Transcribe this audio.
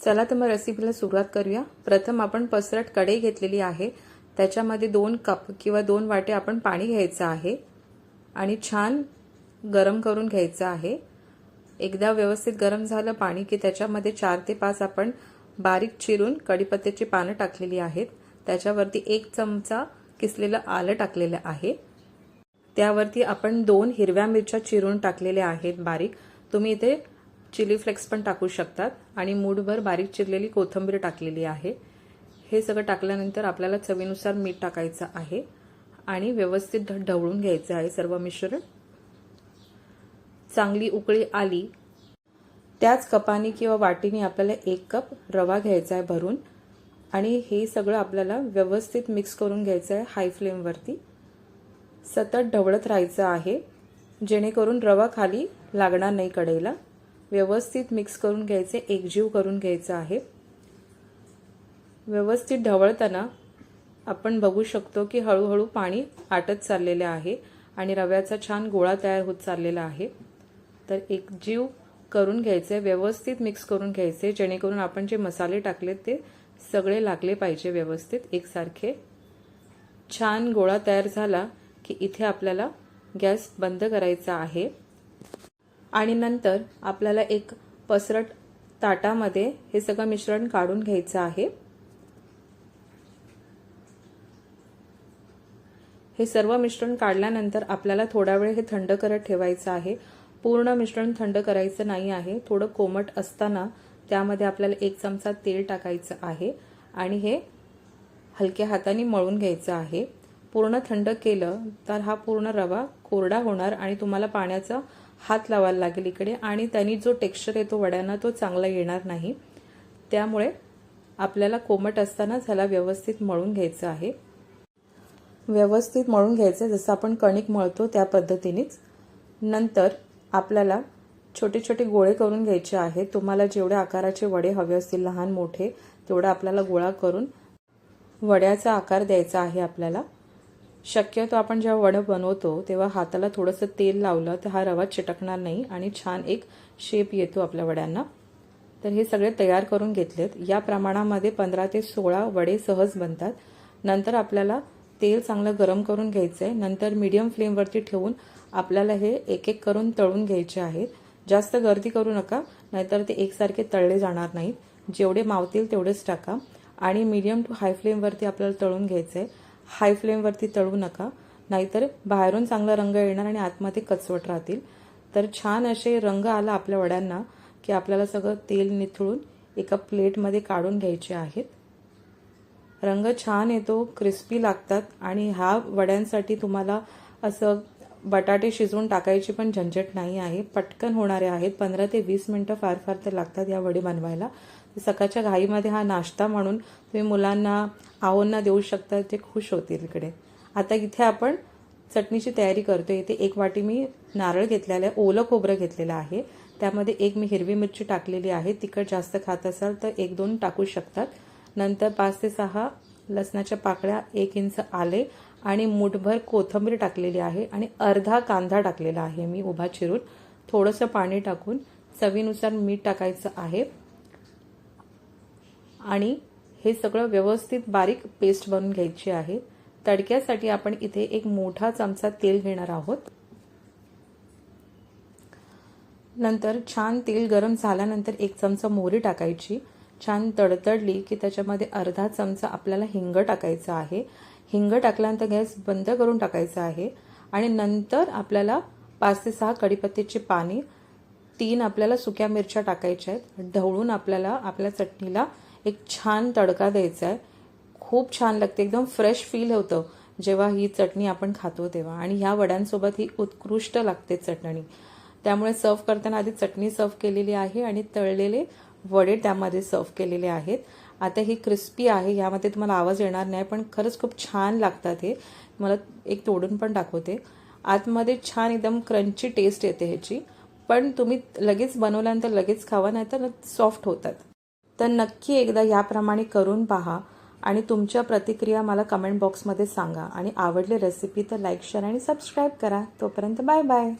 चला तर मग रेसिपीला सुरुवात करूया. प्रथम आपण पसरट कढई घेतलेली आहे. त्याच्यामध्ये दोन कप किंवा दोन वाटे आपण पाणी घ्यायचं आहे. आणि छान गरम करून घ्यायचं आहे. एकदा व्यवस्थित गरम झालं पाणी की त्याच्यामध्ये चार ते पाच आपण बारीक चिरून कढीपत्त्याची पानं टाकलेली आहेत. त्याच्यावरती एक चमचा किसलेलं आलं टाकलेलं आहे. त्यावरती आपण दोन हिरव्या मिरच्या चिरून टाकलेल्या आहेत बारीक. तुम्ही इथे चिली फ्लेक्स पण टाकू शकतात. आणि मूठभर बारीक चिरलेली कोथिंबीर टाकलेली आहे. हे सगळं टाकल्यानंतर आपल्याला चवीनुसार मीठ टाकायचं आहे. आणि व्यवस्थित ढवळून घ्यायचं आहे सर्व मिश्रण. चांगली उकळी आली. त्याच कपाने किंवा वाटीने आपल्याला एक कप रवा घ्यायचा आहे भरून. आणि हे सगळं आपल्याला व्यवस्थित मिक्स करून घ्यायचं आहे हाय फ्लेमवरती. सतत ढवळत राहायचं आहे. जेणेकरून रवा खाली लागणार नाही कढईला व्यवस्थित मिक्स करून घ्यायचे एकजीव करून घ्यायचं आहे. व्यवस्थित ढवळताना आपण बघू शकतो की हळूहळू पाणी आटत चाललेले आहे आणि रव्याचा छान गोळा तयार होत चाललेला आहे. तर एकजीव करून घ्यायचे व्यवस्थित मिक्स करून घ्यायचे जेणेकरून आपण जे मसाले टाकले ते सगळे लागले पाहिजे व्यवस्थित एकसारखे. छान गोळा तयार झाला की इथे आपल्याला गॅस बंद करायचा आहे. आणि नंतर आपल्याला एक पसरट ताटामध्ये हे सगळं मिश्रण काढून घ्यायचं आहे. हे सर्व मिश्रण काढल्यानंतर आपल्याला थोडा वेळ हे थंड करत ठेवायचं आहे. पूर्ण मिश्रण थंड करायचं नाही आहे. थोडं कोमट असताना त्यामध्ये आपल्याला एक चमचा तेल टाकायचं आहे आणि हे हलक्या हाताने मळून घ्यायचं आहे. पूर्ण थंड केलं तर हा पूर्ण रवा कोरडा होणार आणि तुम्हाला पाण्याचा हात लावायला लागेल इकडे आणि त्यांनी जो टेक्स्चर येतो वड्यांना तो चांगला येणार नाही. त्यामुळे आपल्याला कोमट असताना ह्याला व्यवस्थित मळून घ्यायचं आहे. व्यवस्थित मळून घ्यायचं जसं आपण कणिक मळतो त्या पद्धतीनेच. नंतर आपल्याला छोटे छोटे गोळे करून घ्यायचे आहेत तुम्हाला जेवढे आकाराचे वडे हवे असतील लहान मोठे तेवढं आपल्याला गोळा करून वड्याचा आकार द्यायचा आहे आपल्याला. शक्यतो आपण जेव्हा वडं बनवतो तेव्हा हाताला थोडंसं तेल लावलं तर हा रवा चिटकणार नाही आणि छान एक शेप येतो आपल्या वड्यांना. तर हे सगळे तयार करून घेतलेत. या प्रमाणामध्ये पंधरा ते सोळा वडे सहज बनतात. नंतर आपल्याला तेल चांगलं गरम करून घ्यायचं आहे नंतर मीडियम फ्लेमवरती ठेवून आपल्याला हे एक एक करून तळून घ्यायचे आहेत. जास्त गर्दी करू नका नाहीतर ते एकसारखे तळले जाणार नाहीत. जेवढे मावतील तेवढेच टाका. आणि मीडियम टू हाय फ्लेमवरती आपल्याला तळून घ्यायचं आहे हाय फ्लेमवरती तळू नका. नाहीतर बाहेरून चांगला रंग येणार आणि आतमध्ये कचवट राहतील. तर छान असे रंग आला आपल्या वड्यांना की आपल्याला सगळं तेल निथळून एका प्लेटमध्ये काढून घ्यायचे आहेत. रंग छान येतो क्रिस्पी लागतात आणि ह्या वड्यांसाठी तुम्हाला असं बटाटे शिजवून टाकायची पण झंझट नाही आहे. पटकन होणारे आहेत. पंधरा ते वीस मिनटं फार फार तर लागतात या वडे बनवायला. सकाळच्या घाईमध्ये हा नाश्ता म्हणून तुम्ही मुलांना आवोंना देऊ शकता ते खुश होतील इकडे. आता इथे आपण चटणीची तयारी करतो इथे एक वाटी मी नारळ घेतलेला आहे. ओलं खोबरं घेतलेलं आहे. त्यामध्ये एक मी हिरवी मिरची टाकलेली आहे. तिखट जास्त खात असाल तर एक दोन टाकू शकतात. नंतर पाच ते सहा लसणाच्या पाकळ्या एक इंच आले. आणि मुठभर कोथंबीर टाकलेली आहे आणि अर्धा कांदा टाकलेला आहे मी उभा चिरून. थोडंसं पाणी टाकून चवीनुसार मीठ टाकायचं आहे. आणि हे सगळं व्यवस्थित बारीक पेस्ट बनवून घ्यायची आहे. तडक्यासाठी आपण इथे एक मोठा चमचा तेल घेणार आहोत. नंतर छान तेल गरम झाल्यानंतर एक चमचा मोहरी टाकायची. छान तडतडली की त्याच्यामध्ये अर्धा चमचा आपल्याला हिंग टाकायचा आहे. हिंग टाकल्यानंतर गॅस बंद करून टाकायचा आहे. आणि नंतर आपल्याला पाच ते सहा कढीपत्त्याची पाने तीन आपल्याला सुक्या मिरच्या टाकायच्या आहेत. ढवळून आपल्याला आपल्या चटणीला एक छान तडका द्यायचा आहे. खूप छान लागते. एकदम फ्रेश फील होतं जेव्हा ही चटणी आपण खातो तेव्हा. आणि ह्या वड्यांसोबत ही उत्कृष्ट लागते चटणी. त्यामुळे सर्व करताना आधी चटणी सर्व केलेली आहे आणि तळलेले वडे त्यामध्ये सर्व केलेले आहेत. आता ही क्रिस्पी आहे ह्यामध्ये तुम्हाला आवाज येणार नाही पण खरंच खूप छान लागतात हे. मला एक तोडून पण दाखवते. आतमध्ये छान एकदम क्रंची टेस्ट येते ह्याची. पण तुम्ही लगेच बनवल्यानंतर लगेच खावा नाही तर सॉफ्ट होतात. तर नक्की एकदा याप्रमाणे करून पहा आणि तुमच्या प्रतिक्रिया मला कमेंट बॉक्समध्ये सांगा. आणि आवडली रेसिपी तर लाईक शेअर आणि सबस्क्राईब करा. तोपर्यंत बाय बाय